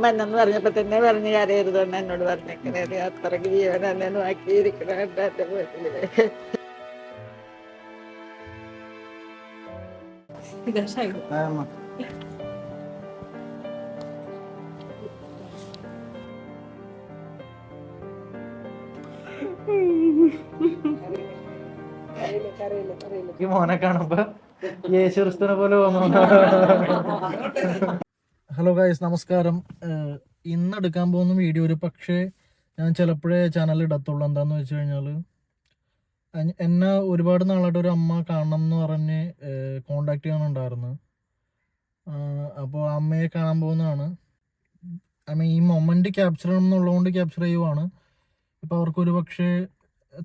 മന്നെന്ന് പറഞ്ഞപ്പോ തന്നെ പറഞ്ഞു കരയരുതെന്ന് എന്നോട് പറഞ്ഞേക്കണേ അത്രയ്ക്ക് ജീവൻ എന്നെ നോക്കിയിരിക്കണ എന്റെ വീട്ടിൽ. ഈ മോനെ കാണുമ്പോ യേശുക്രിസ്തുവിനെ പോലെ തോന്നുന്നു. ഹലോ ഗായ്സ് നമസ്കാരം. ഇന്ന് എടുക്കാൻ പോകുന്ന വീഡിയോ ഒരു പക്ഷേ ഞാൻ ചിലപ്പോഴേ ചാനൽ ഇടത്തുള്ളൂ. എന്താണെന്ന് വെച്ച് കഴിഞ്ഞാൽ എന്നെ ഒരുപാട് നാളായിട്ട് ഒരു അമ്മ കാണണം എന്ന് പറഞ്ഞ് കോണ്ടാക്ട് ചെയ്യാനുണ്ടായിരുന്നു. അപ്പോൾ അമ്മയെ കാണാൻ പോകുന്നതാണ്. ഐ മീൻ ഈ മൊമെന്റ് ക്യാപ്ചർ ചെയ്യണം എന്നുള്ളതുകൊണ്ട് ക്യാപ്ചർ ചെയ്യുവാണ്. ഇപ്പോൾ അവർക്ക് ഒരു പക്ഷേ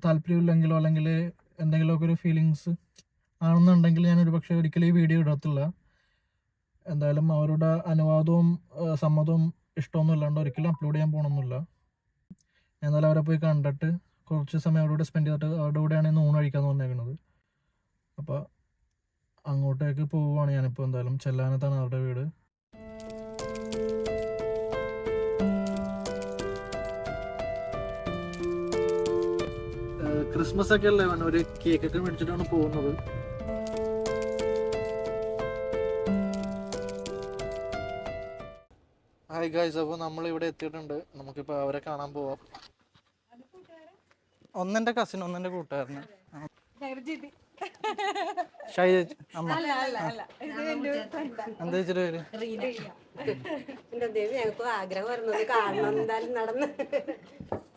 താല്പര്യമില്ലെങ്കിലോ അല്ലെങ്കിൽ എന്തെങ്കിലുമൊക്കെ ഒരു ഫീലിങ്സ് ആണെന്നുണ്ടെങ്കിൽ ഞാൻ ഒരു പക്ഷേ ഒരിക്കലും ഈ വീഡിയോ ഇടത്തില്ല. എന്തായാലും അവരുടെ അനുവാദവും സമ്മതവും ഇഷ്ടമൊന്നും ഇല്ലാണ്ട് ഒരിക്കലും അപ്ലോഡ് ചെയ്യാൻ പോകണമെന്നില്ല എന്നാലും അവരെ പോയി കണ്ടിട്ട് കുറച്ച് സമയം അവരോട് സ്പെൻഡ് ചെയ്തിട്ട് അവരുടെ കൂടെയാണ് ഇന്ന് ഊണ് കഴിക്കാന്ന് പറഞ്ഞേക്കുന്നത് അപ്പോൾ അങ്ങോട്ടേക്ക് പോവുകയാണ് ഞാനിപ്പോൾ എന്തായാലും ചെല്ലാനത്താണ് അവരുടെ വീട്. ക്രിസ്മസ് ഒക്കെ അല്ലേ? ഒരു കേക്ക് ഒക്കെ മേടിച്ചിട്ടാണ് പോകുന്നത്. ഹായ് ഗായ്സ് അപ്പോൾ നമ്മൾ ഇവിടെ എത്തിയിട്ടുണ്ട്. നമുക്കിപ്പോൾ അവരെ കാണാൻ പോവാം. ഒന്നെന്റെ കസിൻ ഒന്നെന്റെ കൂട്ടുകാരന്. ആ. ഷൈ ചേച്ചി അമ്മ എന്താ ചേച്ചിയുടെ പേര്? എന്റെ ദേവി ഞങ്ങൾക്ക് ആഗ്രഹം വരുന്നത് കാണണം എന്തായാലും നടന്ന്.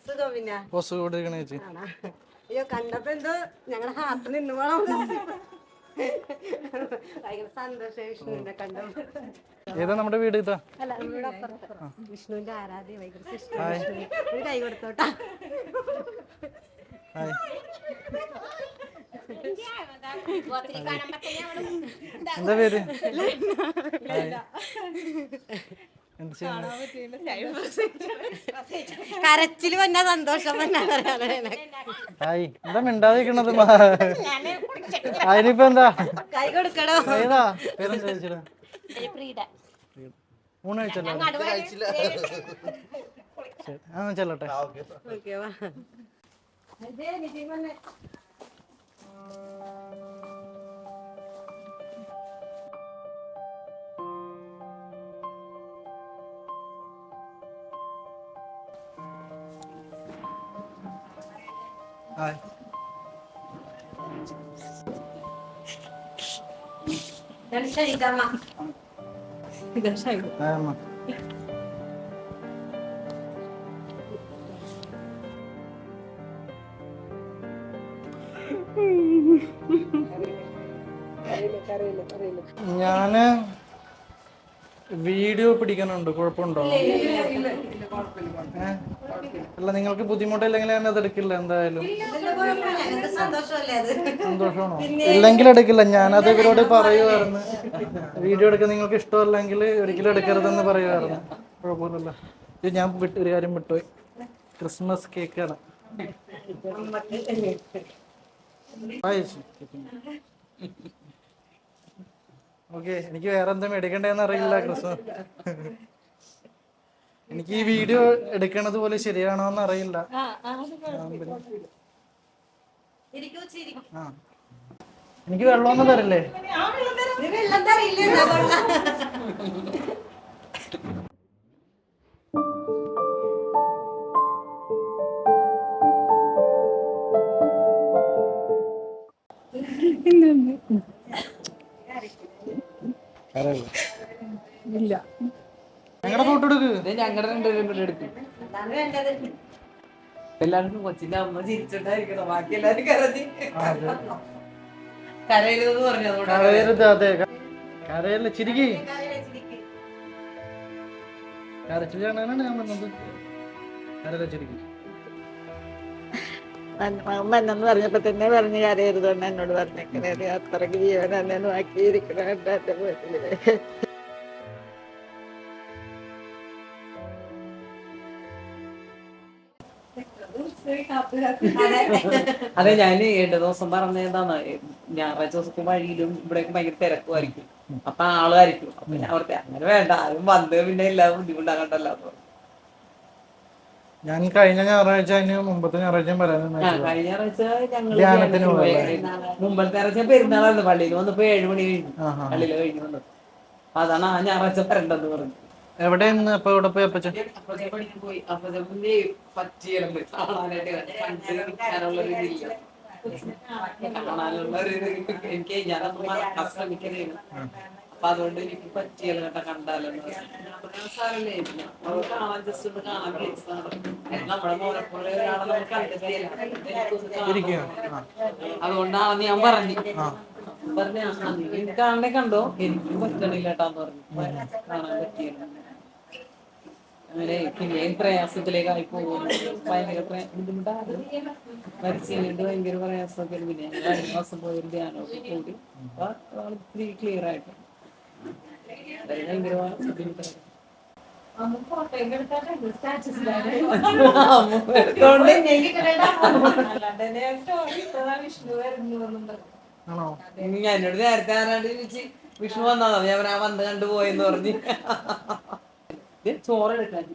സുഖം പിന്നെ. ബോസ് കൂടെ ഇരിക്കണ ചേച്ചി. ആണാ? അയ്യോ കണ്ടപ്പോ എന്തോ ഞങ്ങളുടെ ഹാർട്ട് നിന്ന് പോണം ഭയങ്കര സന്തോഷം വിഷ്ണുവിനെ കണ്ടപ്പോ ഏതാ നമ്മുടെ വീട് ഇതാ? അല്ല നമ്മുടെ അപ്പുറത്ത്. വിഷ്ണുവിന്റെ ആരാധ്യ ഭയങ്കര ഇഷ്ടം. വിഷ്ണുവിന് ഒരു കൈ കൊടുത്തോട്ടാ. എന്താ പേര്? കരച്ചിൽ വന്ന സന്തോഷം ആയി എന്താ മിണ്ടാതിരിക്കണത് അതിനിപ്പോ എന്താ? കൈ കൊടുക്കണോ? ഏതാ? പേരെന്താ ചോദിച്ചത്? ഊണ് കഴിച്ചല്ലോ? ആ ചെല്ലട്ടെ. ഓക്കെ. ഞാൻ വീഡിയോ പിടിക്കാനുണ്ട് കുഴപ്പമുണ്ടോ? അല്ല നിങ്ങൾക്ക് ബുദ്ധിമുട്ടില്ലെങ്കിൽ ഞാൻ അത് എടുക്കില്ല എന്തായാലും. സന്തോഷമാണോ? ഇല്ലെങ്കിൽ എടുക്കില്ല. ഞാനത് ഇവരോട് പറയുമായിരുന്നു വീഡിയോ എടുക്കാൻ നിങ്ങൾക്ക് ഇഷ്ടമല്ലെങ്കിൽ ഒരിക്കലും എടുക്കരുതെന്ന് പറയുമായിരുന്നു കുഴപ്പമില്ല ഇത് ഞാൻ വിട്ട് ഒരു കാര്യം വിട്ടുപോയി. ക്രിസ്മസ് കേക്കാണ്. ഓക്കെ എനിക്ക് വേറെ എന്താ മേടിക്കണ്ടേന്ന് അറിയില്ല ക്രിസ്മസ് എനിക്ക് ഈ വീഡിയോ എടുക്കണത് പോലെ ശരിയാണോ എന്ന് അറിയില്ല. എനിക്ക് വെള്ളമൊന്നും തരില്ലേ. ഇല്ല. ഞങ്ങളുടെ ഫോട്ടോ എടുക്ക്. ഞങ്ങളുടെ രണ്ടുപേരും കൂടെ എടുക്കും. എല്ലാവർക്കും കൊച്ചിന്റെ അമ്മ ചിരിച്ചിട്ടായിരിക്കണം ബാക്കി എല്ലാരും കരഞ്ഞ്. കരയരുതെന്ന് പറഞ്ഞു കരയരുത് അതെ. ക- കരയല്ല? ചിരിക്കി. കരയിൽ ചിരിക്ക്. കരച്ചിൽ കാണാനാണ് ഞാൻ വന്നത്. കരയല്ല ചിരിക്കി. പറഞ്ഞപ്പോ തന്നെ പറഞ്ഞു കരയരുതെന്ന് എന്നോട് പറഞ്ഞേക്കണേ അത്രയ്ക്ക് ജീവൻ നോക്കിയിരിക്കണ എന്റെ വീട്ടിൽ. അതെ ഞാൻ ഏഴ് ദിവസം പറഞ്ഞ എന്താന്ന് ഞായറാഴ്ച ദിവസത്തെ വഴിയിലും ഇവിടെയൊക്കെ ഭയങ്കര തിരക്കുമായിരിക്കും. അപ്പൊ ആളായിരിക്കും അപ്പൊ ഞാൻ ഓർത്തെ അങ്ങനെ വേണ്ട ആരും വന്ന് പിന്നെ എല്ലാം ബുദ്ധിമുട്ടാകണ്ടല്ലോ ഞാൻ കഴിഞ്ഞ ഞായറാഴ്ച അതിന് മുമ്പത്തെ ഞായറാഴ്ച വരാൻ കഴിഞ്ഞ ഞായറാഴ്ച. പോയല്ലേ? മുമ്പത്തെ ഞായറാഴ്ച പെരുന്നാളായിരുന്നു. പള്ളിയിൽ വന്നപ്പോ ഏഴ് മണി കഴിഞ്ഞു. പള്ളിയിൽ കഴിഞ്ഞു വന്നു അതാണ് ആ ഞായറാഴ്ച വരണ്ടെന്ന് പറഞ്ഞു എവിടെ നിന്ന് അപ്പൊ ഇവിടെ പോയി. അപ്പച്ച അപ്പച്ചൻ എനിക്ക് ഞാനത് മറക്കാൻ ശ്രമിക്കണേന് അപ്പൊ അതുകൊണ്ട് എനിക്ക് പറ്റിയല്ല കേട്ടോ കണ്ടാലെന്ന് കാണാൻ ജസ്റ്റ് ഒന്ന് കാണാൻ നമ്മുടെ ഒരാളെ കണ്ടെത്തിയല്ല അതുകൊണ്ടാണ് ഞാൻ പറഞ്ഞു പറഞ്ഞ എനിക്കാണെ കാണണേ കണ്ടോ? എനിക്ക് പറ്റണില്ല കേട്ടാന്ന് പറഞ്ഞു. കാണാൻ പറ്റിയില്ല. അങ്ങനെ പിന്നെയും പ്രയാസത്തിലേക്കായി പോകുന്നു. ഭയങ്കര ബുദ്ധിമുട്ടാണ്. മരിച്ചുകൊണ്ട് ഭയങ്കര പ്രയാസമൊക്കെ. പിന്നെ ഞങ്ങൾ കഴിഞ്ഞ മാസം പോയൊരു ധ്യാനമൊക്കെ കൂടി. അപ്പൊ ഒത്തിരി ക്ലിയർ ആയിട്ട്. ഭയങ്കര ഞാൻ എന്നോട് നേരത്തെ ആരാണ്ട് ചോദിച്ചു വിഷ്ണു വന്നതാ ഞാൻ വന്ന് കണ്ടുപോയെന്ന് പറഞ്ഞു. ഇത് ചോറ് എടുക്കാൻ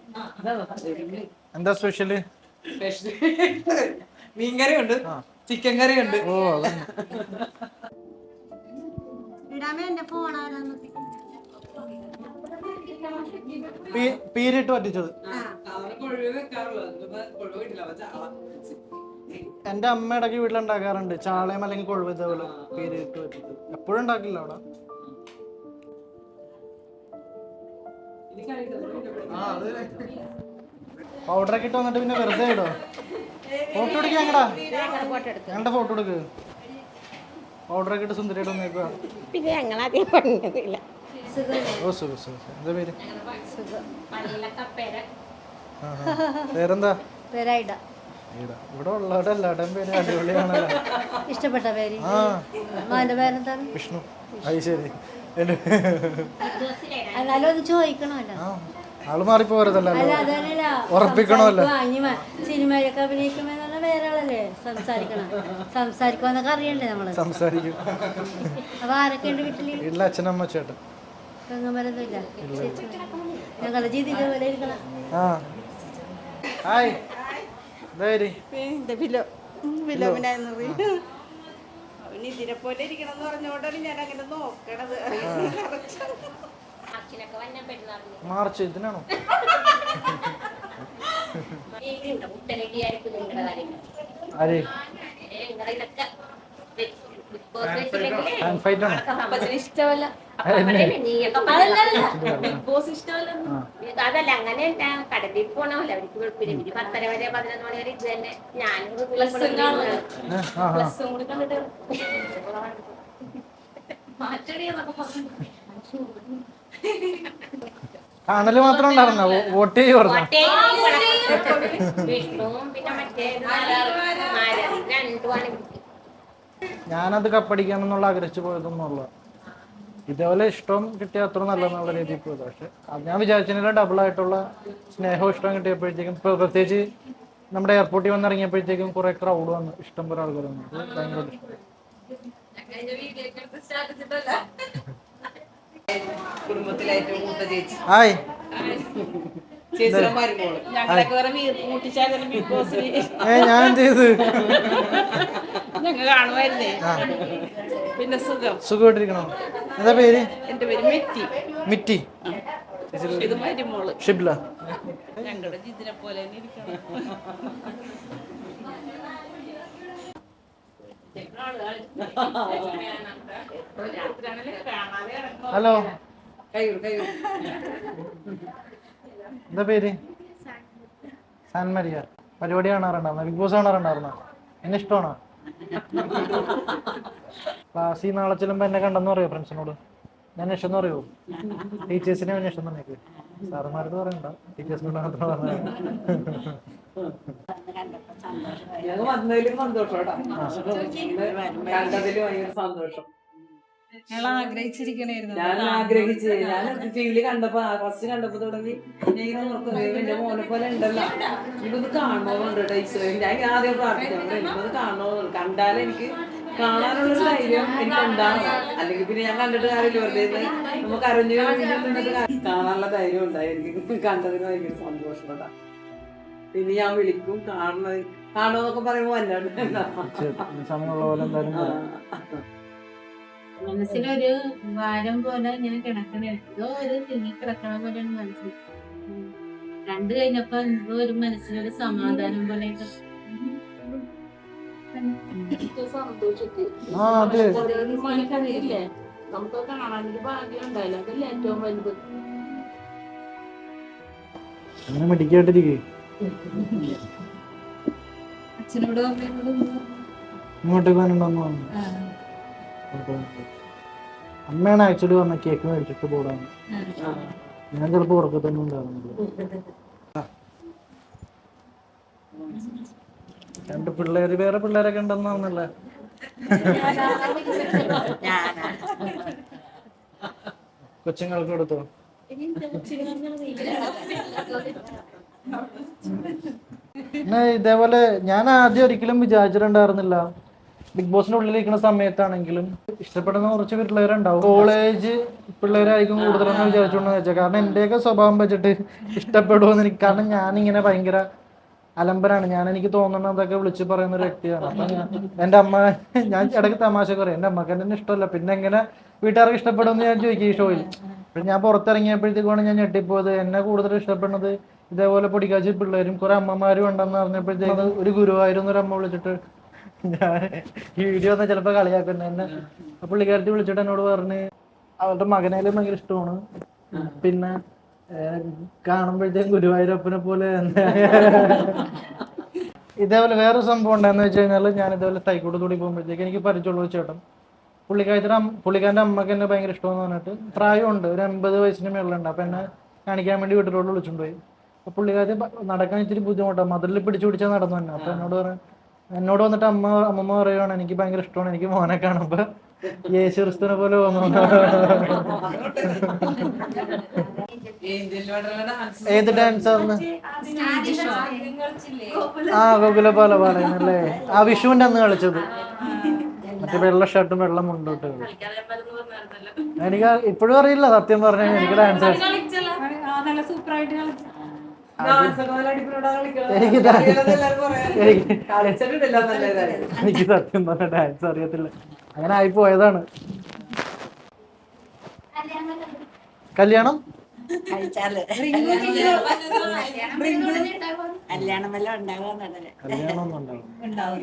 എന്താ സ്പെഷ്യൽ? മീൻകറി ഉണ്ട് ചിക്കൻ കറി ഉണ്ട് ഓ പീരിട്ട് പറ്റിച്ചത്. എന്റെ അമ്മ ഇടയ്ക്ക് വീട്ടിലുണ്ടാക്കാറുണ്ട്. ചാളയും അല്ലെങ്കിൽ കൊഴുവ് ഇതേപോലെ പീരിട്ട് പറ്റിച്ചത്. എപ്പോഴും ഉണ്ടാക്കില്ല അവിടെ. പൗഡറൊക്കെ ഇട്ട് വന്നിട്ട് പിന്നെ വെറുതെ ഇടോ. ഫോട്ടോ എടുക്കുക ഞങ്ങടാ. ഞങ്ങളുടെ ഫോട്ടോ എടുക്ക്. പൗഡറൊക്കെ ഇട്ട് സുന്ദരിയായിട്ട് വന്നേക്കുക പിന്നെ ഞങ്ങളാദ്യം പറഞ്ഞതില്ല ഓ സുഖം സുഖം സുഖം. എന്താ പേര്? ആ, ആ. പേരെന്താ? പേരായിട. ഈടാ. ഇവിടെ ഉള്ളവരുടെ എല്ലാവരുടെയും പേര് അടിപൊളിയാണല്ലോ. ഇഷ്ടപ്പെട്ട പേര്. ആ. മോന്റെ പേരെന്താണ്? വിഷ്ണു. അത് ശരി. എന്നാലും ഒന്ന് ചോദിക്കണമല്ലോ. ആൾ മാറിപ്പോരുതല്ലോ ഉറപ്പിക്കണമല്ലോ. സിനിമയിലൊക്കെ അഭിനയിക്കുമ്പോ വേറെ ആളല്ലേ സംസാരിക്കണം? സംസാരിക്കുമെന്നൊക്കെ അറിയണ്ടേ നമ്മൾ? സംസാരിക്കും. അപ്പൊ ആരൊക്കെ ഉണ്ട് വീട്ടിൽ? വീട്ടിലെ അച്ഛനമ്മ ചേട്ടൻ പെങ്ങന്മാരൊന്നുമില്ല? ഞങ്ങളുടെ ജീവിതം ഇതുപോലെ ഇരിക്കണം. ഹായ്. ഇതിനെ പോലെ ഇരിക്കണം എന്ന് പറഞ്ഞോണ്ടാണ് ഞാൻ അങ്ങനെ നോക്കണത് മാർച്ച് ഇതിനാണോ? ആര്? ഇഷ്ടമല്ല. അതല്ല അങ്ങനെ കടലിൽ പോണമല്ല. അവർക്ക് പത്തര വരെ പതിനൊന്ന് മണി വരെ ഇത് തന്നെ. ഞാനും കാണൽ മാത്രം ഉണ്ടായിരുന്നോ? വോട്ട് വിഷ്ണുവും പിന്നെ മറ്റേ രണ്ടു രണ്ടുമാണ് ഞാനത് കപ്പടിക്കാമെന്നുള്ള ആഗ്രഹിച്ചു പോയതൊന്നുമല്ല. ഇതേപോലെ ഇഷ്ടം കിട്ടിയ അത്ര നല്ലതെന്നുള്ള രീതിയിൽ പോയത്. പക്ഷെ അത് ഞാൻ വിചാരിച്ചതിലും ഡബിൾ ആയിട്ടുള്ള സ്നേഹവും ഇഷ്ടം കിട്ടിയപ്പോഴത്തേക്കും ഇപ്പൊ പ്രത്യേകിച്ച് നമ്മുടെ എയർപോർട്ടിൽ വന്നിറങ്ങിയപ്പോഴത്തേക്കും കുറെ ക്രൗഡ് വന്നു. ഇഷ്ടം പോലെ ആൾക്കാർ വന്നു. ഭയങ്കര ഇഷ്ടം. കുടുംബത്തിലെ ഏറ്റവും മൂത്ത ചേച്ചി. ഹായ്. ഏ ഞാൻ എന്ത് ചെയ്ത് ഞങ്ങൾ കാണുമായിരുന്നേ. പിന്നെ സുഖം. സുഖമായിട്ടിരിക്കണോ? എന്താ പേര്? എന്റെ പേര് മെറ്റി. മിറ്റി. ഇത് മരുമോൾ ഷിബ്ല ഞങ്ങളുടെ ജിതിനെ പോലെ തന്നെ ഇരിക്കണം. ഹലോ. കയ്യൂർ കയ്യൂർ എന്താ പേര്? San Maria. പരിപാടി കാണാറുണ്ടായിരുന്നു? ബിഗ് ബോസ് കാണാറുണ്ടായിരുന്നോ? എന്നെ ഇഷ്ടമാണോ? ക്ലാസ്സിൽ നാളെ ചെല്ലുമ്പോ എന്നെ കണ്ടെന്ന് പറയോ ഫ്രണ്ട്സിനോട്? ഞാൻ ഇഷ്ടം പറയോ? ടീച്ചേഴ്സിനെ ഞാൻ ഇഷ്ടം തന്നെ സാറുമാരോട് പറയണ്ട. ടീച്ചേഴ്സിനോട് മാത്രം പറഞ്ഞാൽ ഞങ്ങൾ വന്നതിലും സന്തോഷം കേട്ടോ. കണ്ടതിലും ഭയങ്കര സന്തോഷം. ഞങ്ങൾ ആഗ്രഹിച്ചിരിക്കണായിരുന്നു. ഞാൻ ആഗ്രഹിച്ച്. ഞാൻ ടിവിയിൽ കണ്ടപ്പോ ഫസ്റ്റ് കണ്ടപ്പോ തുടങ്ങി. ഞാൻ ഇങ്ങനെ ഓർക്കുന്നത് എന്റെ മോനെ പോലെ ഉണ്ടല്ലോ. എനിക്കൊന്ന് കാണണമെന്നുണ്ട് കേട്ടോ ഞാൻ ഇങ്ങനെ ആദ്യം കാണണമെന്നുണ്ട് എനിക്ക് കാണാനുള്ള ധൈര്യം എനിക്ക് ഉണ്ടാകും അല്ലെങ്കിൽ പിന്നെ ഞാൻ കണ്ടിട്ട് കാര്യമില്ല. വെറുതെ നമുക്ക് അറിഞ്ഞു കാണാനുള്ള ധൈര്യം ഉണ്ടായി. എനിക്ക് കണ്ടതിന് ഭയങ്കര സന്തോഷമുണ്ടാ പിന്നെ ഞാൻ വിളിക്കും. കാണുന്നത് കാണുമെന്നൊക്കെ പറയുമ്പോൾ അല്ലാണ്ട് സമയമുള്ള പോലെ എന്തായാലും. മനസ്സിലൊരു ഭാരം പോലെ ഇങ്ങനെ കിടക്കണ. എന്തോ ഒരു തിങ്ങി കിടക്കണ പോലെയാണ് മനസ്സിൽ. കണ്ടു കഴിഞ്ഞപ്പോ എന്തോ ഒരു മനസ്സിലൊരു സമാധാനം പോലെ ആ അതെ. മനക്കറിയില്ലേ നമുക്ക് കാണാനൊരു ഭാഗ്യം ഉണ്ടായില്ല. അതല്ലേ ഏറ്റവും വലുത്. അങ്ങനെ അച്ഛനോട് ഇങ്ങോട്ടേക്ക് തോന്നുന്നു അമ്മയാണ് ആക്ച്വലി വന്ന കേക്ക് മേടിച്ചിട്ട് പോടാൻ ഞാൻ ചിലപ്പോ ഉറക്കത്തൊന്നും ഉണ്ടാകുന്നില്ല രണ്ട് പിള്ളേര് വേറെ പിള്ളേരൊക്കെ ഉണ്ടെന്നാണല്ലേ കൊച്ചുങ്ങൾക്ക് കൊടുത്തോ? ഇതേപോലെ ഞാൻ ആദ്യം ഒരിക്കലും വിചാരിച്ചിട്ടുണ്ടായിരുന്നില്ല. ബിഗ് ബോസിന്റെ ഉള്ളിലിരിക്കുന്ന സമയത്താണെങ്കിലും ഇഷ്ടപ്പെടുന്ന കുറച്ച് പിള്ളേരുണ്ടാവും. കോളേജ് പിള്ളേരായിരിക്കും കൂടുതലെന്ന് വിചാരിച്ചോണ്ടെന്ന് വെച്ചാൽ കാരണം എന്റെയൊക്കെ സ്വഭാവം വെച്ചിട്ട് ഇഷ്ടപ്പെടുമെന്ന് എനിക്ക് കാരണം ഞാൻ ഞാനിങ്ങനെ ഭയങ്കര അലമ്പരാണ്. ഞാൻ എനിക്ക് തോന്നുന്നതൊക്കെ വിളിച്ച് പറയുന്ന ഒരു വ്യക്തിയാണ്. അപ്പൊ എന്റെ അമ്മ ഞാൻ ഇടയ്ക്ക് തമാശ പറയും. എന്റെ അമ്മയ്ക്ക് എന്നെ ഇഷ്ടമല്ല. പിന്നെ എങ്ങനെ വീട്ടുകാർക്ക് ഇഷ്ടപ്പെടുമെന്ന് ഞാൻ ചോദിക്കും ഈ ഷോയിൽ. ഞാൻ പുറത്തിറങ്ങിയപ്പോഴത്തേക്കാണ് ഞാൻ ഞെട്ടിപ്പോയത്. എന്നെ കൂടുതൽ ഇഷ്ടപ്പെടുന്നത് ഇതേപോലെ പൊടിക്കാച്ചി പിള്ളേരും കുറെ അമ്മമാരും ഉണ്ടെന്ന് പറഞ്ഞപ്പോഴത്തേക്ക് ഒരു ഗുരുവായൂരുന്നൊരു അമ്മ വിളിച്ചിട്ട് ഈ വീഡിയോ ഒന്ന് ചിലപ്പോ കളിയാക്കുന്നു. എന്നെ പുള്ളിക്കാരത്തി വിളിച്ചിട്ട് എന്നോട് പറഞ്ഞ് അവരുടെ മകനേലും ഭയങ്കര ഇഷ്ടമാണ്. പിന്നെ കാണുമ്പോഴത്തേക്കും ഗുരുവായൂരപ്പനെ പോലെ ഇതേപോലെ വേറെ സംഭവം ഉണ്ടായെന്ന് വെച്ച് കഴിഞ്ഞാൽ ഞാൻ ഇതേപോലെ തൈക്കൂട് കൂടി പോകുമ്പോഴത്തേക്ക് എനിക്ക് പരിചയമുള്ള ചേട്ടൻ. പുള്ളിക്കാരത്തിയുടെ അമ്മ പുള്ളിക്കാരന്റെ അമ്മയ്ക്ക് എന്നെ ഭയങ്കര ഇഷ്ടമെന്ന് പറഞ്ഞിട്ട് പ്രായമുണ്ട്. ഒരു എൺപത് വയസ്സിന് മേളിലുണ്ട്. അപ്പം എന്നെ കാണിക്കാൻ വേണ്ടി വീട്ടിലോട്ട് വിളിച്ചുകൊണ്ട് പോയി. അപ്പോൾ പുള്ളിക്കാരത്തി നടക്കാൻ ഇച്ചിരി ബുദ്ധിമുട്ടാണ് മതിലിൽ പിടിച്ചു പിടിച്ചാൽ നടന്നു തന്നെ. അപ്പം എന്നോട് പറഞ്ഞു എന്നോട് വന്നിട്ട് അമ്മ അമ്മമ്മ പറയുവാണ് എനിക്ക് ഭയങ്കര ഇഷ്ടമാണ് എനിക്ക് മോനെ കാണുമ്പോ യേശു ക്രിസ്തുവിനെ പോലെ തോന്നുന്നു ഏത് ഡാൻസ് ആയിരുന്നു ആ ഗോകുല പാല പാലേ ആ വിഷുവിന്റെ അന്ന് കളിച്ചത്. മറ്റേ വെള്ള ഷർട്ടും വെള്ള മുണ്ടോട്ട് എനിക്ക് ഇപ്പോഴും അറിയില്ല സത്യം പറഞ്ഞാൽ എനിക്ക് ഡാൻസ് നല്ല സൂപ്പറായിട്ട് കളിച്ചു. എനിക്ക് സത്യം പറഞ്ഞ ഡാൻസ് അറിയത്തില്ല. അങ്ങനെ ആയി പോയതാണ്. കല്യാണം? കഴിച്ചാൽ. കല്യാണം വല്ലതും ഉണ്ടാകാന്നുണ്ടല്ലേ കല്യാണം ഒന്നും ഉണ്ടാവും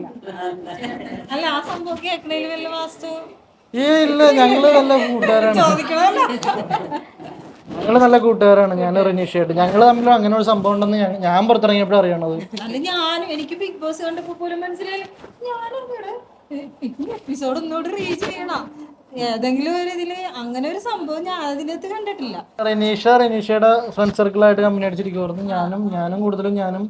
അല്ല ആ സംഭവം വാസ്തു ഏ ഇല്ല ഞങ്ങൾ നല്ല കൂട്ടുകാരാണ്. ഞങ്ങൾ നല്ല കൂട്ടുകാരാണ്. ഞാൻ റിനീഷായിട്ട് ഞങ്ങൾ തമ്മിൽ അങ്ങനെ ഒരു സംഭവം ഉണ്ടെന്ന് ഞാൻ- ഞാൻ പുറത്തിറങ്ങിയപ്പോഴും അറിയണത്. ഞാനും എനിക്ക് ബിഗ് ബോസ് കണ്ടപ്പോ പോലും മനസ്സിലായില്ല. ഞാനും ഇവിടെ എപ്പിസോഡ് ഒന്നുകൂടി റീച്ച് ചെയ്യണം. ഏതെങ്കിലും ഒരു ഇതിൽ അങ്ങനെ ഒരു സംഭവം ഞാൻ അതിനകത്ത് കണ്ടിട്ടില്ല. റെനീഷ റെനീഷയുടെ ഫ്രണ്ട് സർക്കിളായിട്ട് കമ്പനി അടിച്ചിരിക്കുന്നു ഞാനും ഞാനും കൂടുതലും ഞാനും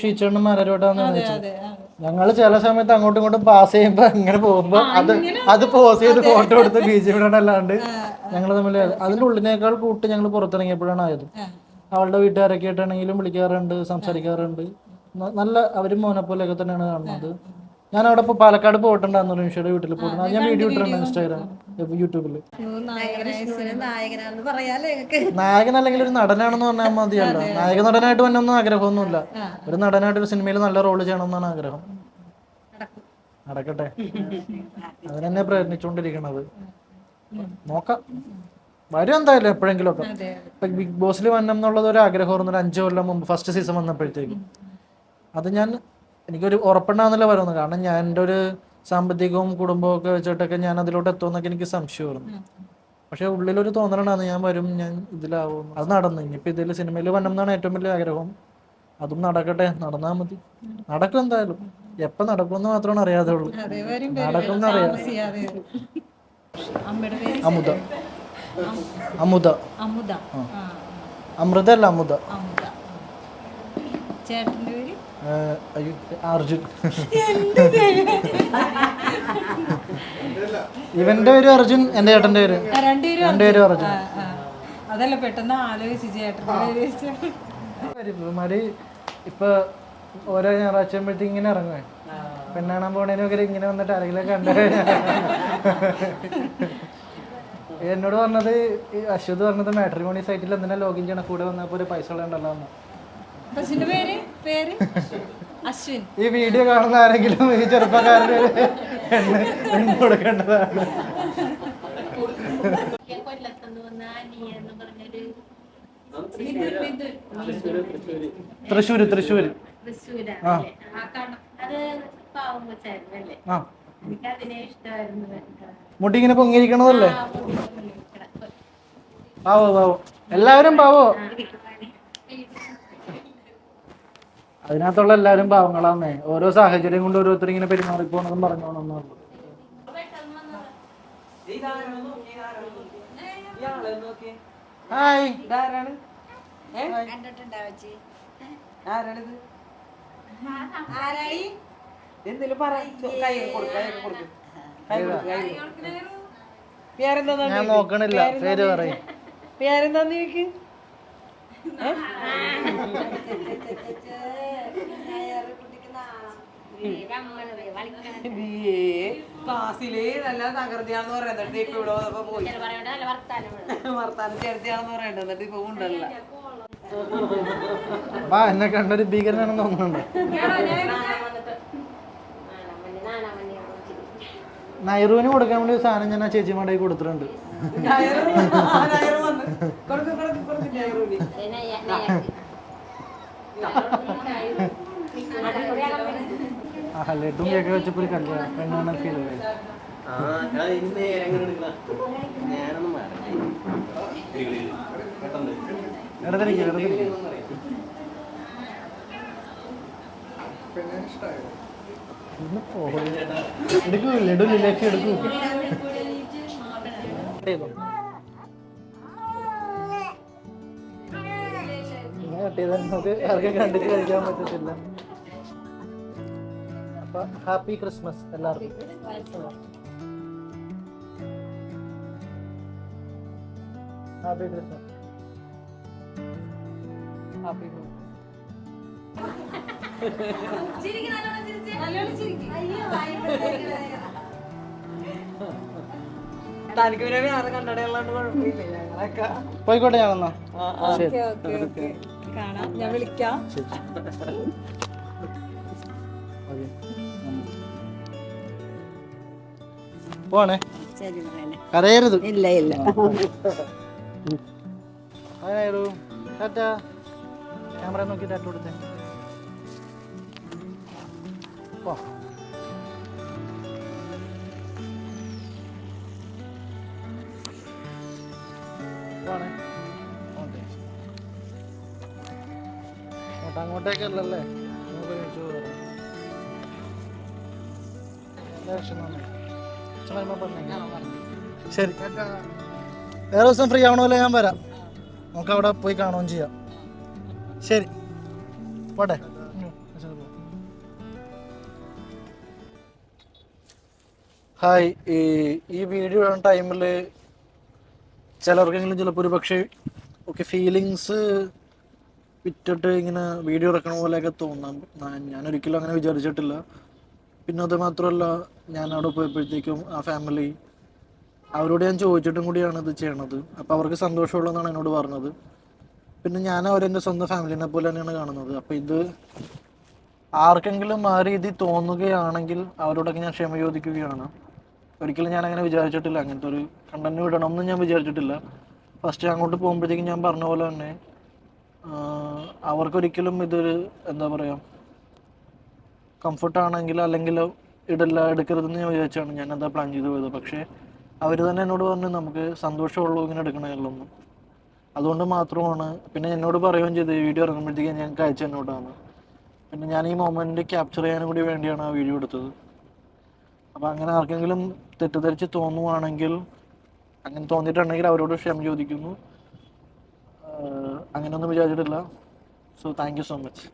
ഷീച്ചേണ്ണും മാരോട്ടാന്ന് വെച്ചത് അതെ ആ. ഞങ്ങൾ ചില സമയത്ത് അങ്ങോട്ടും ഇങ്ങോട്ടും പാസ് ചെയ്യുമ്പോ ഇങ്ങനെ പോകുമ്പോ അത് അത് പോസ് ചെയ്ത് ഫോട്ടോ എടുത്ത് ബി ജെ വിടണല്ലാണ്ട് ഞങ്ങൾ തമ്മിൽ അതിന്റെ ഉള്ളിനേക്കാൾ കൂട്ട് ഞങ്ങൾ പുറത്തിറങ്ങിയപ്പോഴാണ് ആയത്. അവളുടെ വീട്ടുകാരൊക്കെ ആയിട്ടാണെങ്കിലും വിളിക്കാറുണ്ട് സംസാരിക്കാറുണ്ട്. നല്ല അവരും മോനെ പോലെയൊക്കെ തന്നെയാണ് കാണുന്നത്. ഞാൻ അവിടെ ഇപ്പൊ പാലക്കാട് പോയിട്ടുണ്ടായിരുന്നു നിമിഷയുടെ വീട്ടിൽ പോയിട്ടുണ്ട് ഞാൻ വീഡിയോ ഇട്ടിട്ടുണ്ട് ഇൻസ്റ്റാഗ്രാം യൂട്യൂബിൽ. നായകൻ അല്ലെങ്കിൽ ഒരു നടനാണെന്ന് പറഞ്ഞാൽ മതിയല്ലോ. നായക നടനായിട്ട് തന്നെ ഒന്നും ആഗ്രഹമൊന്നുമില്ല. ഒരു നടനായിട്ട് ഒരു സിനിമയിൽ നല്ല റോൾ ചെയ്യണമെന്നാണ് ആഗ്രഹം. നടക്കട്ടെ. അതിനെന്നെ പ്രയത്നിച്ചുകൊണ്ടിരിക്കണത്. നോക്കാം. വരും എന്തായാലും എപ്പോഴെങ്കിലും ഒക്കെ ഇപ്പൊ ബിഗ് ബോസിൽ വരണം എന്നുള്ളത് ഒരു ആഗ്രഹമായിരുന്നു ഒരു അഞ്ചു കൊല്ലം മുമ്പ് ഫസ്റ്റ് സീസൺ വന്നപ്പോഴത്തേക്കും. അത് ഞാൻ എനിക്കൊരു ഉറപ്പുണ്ടാകുന്നില്ല വരുന്നത് കാരണം ഞാൻ എന്റെ ഒരു സാമ്പത്തികവും കുടുംബവും ഒക്കെ വെച്ചിട്ടൊക്കെ ഞാൻ അതിലോട്ട് എത്തുമെന്നൊക്കെ എനിക്ക് സംശയമായിരുന്നു പക്ഷെ ഉള്ളിലൊരു തോന്നലാണ് ഞാൻ വരും ഞാൻ ഇതിലാവും അത് നടന്നു. ഇനിയിപ്പോ ഇതിൽ സിനിമയിൽ വരണം എന്നാണ് ഏറ്റവും വലിയ ആഗ്രഹം. അതും നടക്കട്ടെ. നടന്നാൽ മതി. നടക്കും എന്തായാലും. എപ്പം നടക്കുമെന്ന് മാത്രമാണ് അറിയാതെ ഉള്ളൂ. നടക്കും അറിയാം അമുദ അമുദ അമുദ അമൃത. അല്ല അമുദ ചേട്ടന്റെ പേര്? അർജുൻ. ഇവന്റെ പേര്? അർജുൻ എന്റെ ചേട്ടന്റെ പേര്. രണ്ടുപേരും അർജുൻ. അതല്ല പെട്ടെന്ന് ആലോചിച്ച് വെച്ച്. ഇവന്മാര് ഇപ്പൊ ഓരോ ഞായറാഴ്ച ആകുമ്പോഴത്തേക്ക് ഇങ്ങനെ ഇറങ്ങുവേ. അപ്പൊ പെണ്ണാണാൻ പോണേനൊക്കെ ഇങ്ങനെ വന്നിട്ട് ആരെങ്കിലും കണ്ടു എന്നോട് പറഞ്ഞത് ഈ അശ്വത് പറഞ്ഞത് മാട്രിമോണി സൈറ്റിൽ എന്തിനാ ലോഗിൻ ചെയ്യണം? കൂടെ വന്നപ്പോ ഒരു പൈസ പേര്? പേര്? അശ്വിൻ. ഈ വീഡിയോ കാണുന്ന ആരെങ്കിലും ഈ ചെറുപ്പക്കാരന് എണ്ണ കൊടുക്കേണ്ടതാണ്. തൃശ്ശൂര് തൃശ്ശൂര്. ആ. മുട്ടി ഇങ്ങനെ പൊങ്ങിയിരിക്കണതല്ലേ മുടി. പാവോ പാവോ. എല്ലാവരും പാവോ? അതിനകത്തുള്ള എല്ലാവരും പാവങ്ങളാന്നേ. ഓരോ സാഹചര്യം കൊണ്ട് ഓരോരുത്തർ ഇങ്ങനെ പെരുമാറിപ്പോണെന്നും നോക്കിയേ ഹായ്. ഇതാരാണ്? ഏ? എന്തേലും പറ ചോ- കൈ കൊടുക്ക്, കൈ കൊടുക്ക്. കൈ കൊടുക്ക്, കൈ കൊടുക്ക്. പേരെന്താന്ന് ഞാൻ ചോദിക്ക്. നോക്കണില്ല. പേര് പറയും. പേരെന്താന്ന് എനിക്ക് ക്ലാസ്സിൽ നല്ല തകർത്തിയാണെന്ന് പറയുന്നത് എന്നിട്ട് ഇപ്പൊ ഇവിടെ വന്നപ്പോ പോയി. നല്ല വർത്താനം വേണം. വർത്താനം ചേർത്തിയാണെന്ന് പറയണ്ട. എന്നിട്ട് ഇപ്പൊ ഉണ്ടല്ല വാ എന്നെ കണ്ടൊരു ഭീകരനാണെന്ന് തോന്നുന്നുണ്ട് നാണം വന്നിട്ട് നാണം വന്നി, നാണം വന്നി അവിടെ വെച്ചിട്ട്. നൈറൂവിന് കൊടുക്കാൻ വേണ്ടി ഒരു സാധനം ഞാൻ ആ ചേച്ചിമാരുടെ കയ്യിൽ കൊടുത്തിട്ടുണ്ട്. ആ ലഡും കേക്ക് വെച്ചപ്പോൾ ഒരു കല്യാണം. പെണ്ണാണ് ഫീൽ ഇടതിരിക്കും ഇടതിരിക്കും. എടുക്കൂ ലഡു ലിലേക്ക് എടുക്കൂ. നമുക്ക് ആർക്കും കണ്ടിട്ട് കഴിക്കാൻ പറ്റത്തില്ല. അപ്പൊ ഹാപ്പി ക്രിസ്മസ് എല്ലാവർക്കും. Happy Christmas. ഹാപ്പി തനിക്ക് പിന്നെ വേറെ കണ്ടടയുള്ളതുകൊണ്ട് കുഴപ്പമില്ല ഞങ്ങളൊക്കെ. പോയിക്കോട്ടെ ഓക്കെ ഓക്കെ കാണാം. ഞാൻ വിളിക്കാം. പോണേ കരയരുത്. ഇല്ല ഇല്ല. ക്യാമറ നോക്കി ടാറ്റ കൊടുത്തേ. വരുമ്പോ പറഞ്ഞേക്കാം. ശരി. വേറെ ദിവസം ഫ്രീ ആവണമല്ലോ ഞാൻ വരാം. നമുക്ക് അവിടെ പോയി കാണുകയും ചെയ്യാം. ശരി. പോട്ടെ. ഹായ് ഈ ഈ വീഡിയോ ഇടുന്ന ടൈമിൽ ചിലർക്കെങ്കിലും ചിലപ്പോൾ ഒരു പക്ഷേ ഓക്കെ ഫീലിങ്സ് വിറ്റിട്ട് ഇങ്ങനെ വീഡിയോ ഇറക്കണ പോലെയൊക്കെ തോന്നാം. ഞാൻ- ഒരിക്കലും അങ്ങനെ വിചാരിച്ചിട്ടില്ല. പിന്നെ അത് മാത്രമല്ല ഞാൻ അവിടെ പോയപ്പോഴത്തേക്കും ആ ഫാമിലി അവരോട് ഞാൻ ചോദിച്ചിട്ടും കൂടിയാണ് ഇത് ചെയ്യണത്. അപ്പോൾ അവർക്ക് സന്തോഷമുള്ളതെന്നാണ് എന്നോട് പറഞ്ഞത്. പിന്നെ ഞാൻ അവരെന്റെ സ്വന്തം ഫാമിലിനെ പോലെ തന്നെയാണ് കാണുന്നത്. അപ്പോൾ ഇത് ആർക്കെങ്കിലും ആ രീതി തോന്നുകയാണെങ്കിൽ അവരോടൊക്കെ ഞാൻ ക്ഷമ ചോദിക്കുകയാണ്. ഒരിക്കലും ഞാൻ അങ്ങനെ വിചാരിച്ചിട്ടില്ല. അങ്ങനത്തെ ഒരു കണ്ടന്റ് വിടണം എന്ന് ഞാൻ വിചാരിച്ചിട്ടില്ല. ഫസ്റ്റ് അങ്ങോട്ട് പോകുമ്പോഴത്തേക്കും ഞാൻ പറഞ്ഞ പോലെ തന്നെ അവർക്കൊരിക്കലും ഇതൊരു എന്താ പറയുക കംഫർട്ടാണെങ്കിൽ അല്ലെങ്കിൽ ഇടല്ല എടുക്കരുതെന്ന് ഞാൻ വിചാരിച്ചാണ് ഞാൻ എന്താ പ്ലാൻ ചെയ്ത് പോയത്. പക്ഷേ അവർ തന്നെ എന്നോട് പറഞ്ഞു നമുക്ക് സന്തോഷമുള്ളൂ ഇങ്ങനെ എടുക്കണമല്ലോന്ന് അതുകൊണ്ട് മാത്രമാണ് പിന്നെ എന്നോട് പറയുകയും ചെയ്ത് വീഡിയോ ഇറങ്ങുമ്പോഴത്തേക്കും ഞാൻ അയച്ചു എന്നോടാണ് പിന്നെ ഞാൻ ഈ മൊമെന്റ് ക്യാപ്ചർ ചെയ്യാനും കൂടി വേണ്ടിയാണ് ആ വീഡിയോ എടുത്തത്. അപ്പോൾ അങ്ങനെ ആർക്കെങ്കിലും തെറ്റിദ്ധരിച്ച് തോന്നുവാണെങ്കിൽ അങ്ങനെ തോന്നിയിട്ടുണ്ടെങ്കിൽ അവരോട് ക്ഷമ ചോദിക്കുന്നു. അങ്ങനെയൊന്നും വിചാരിച്ചിട്ടില്ല. So thank you so much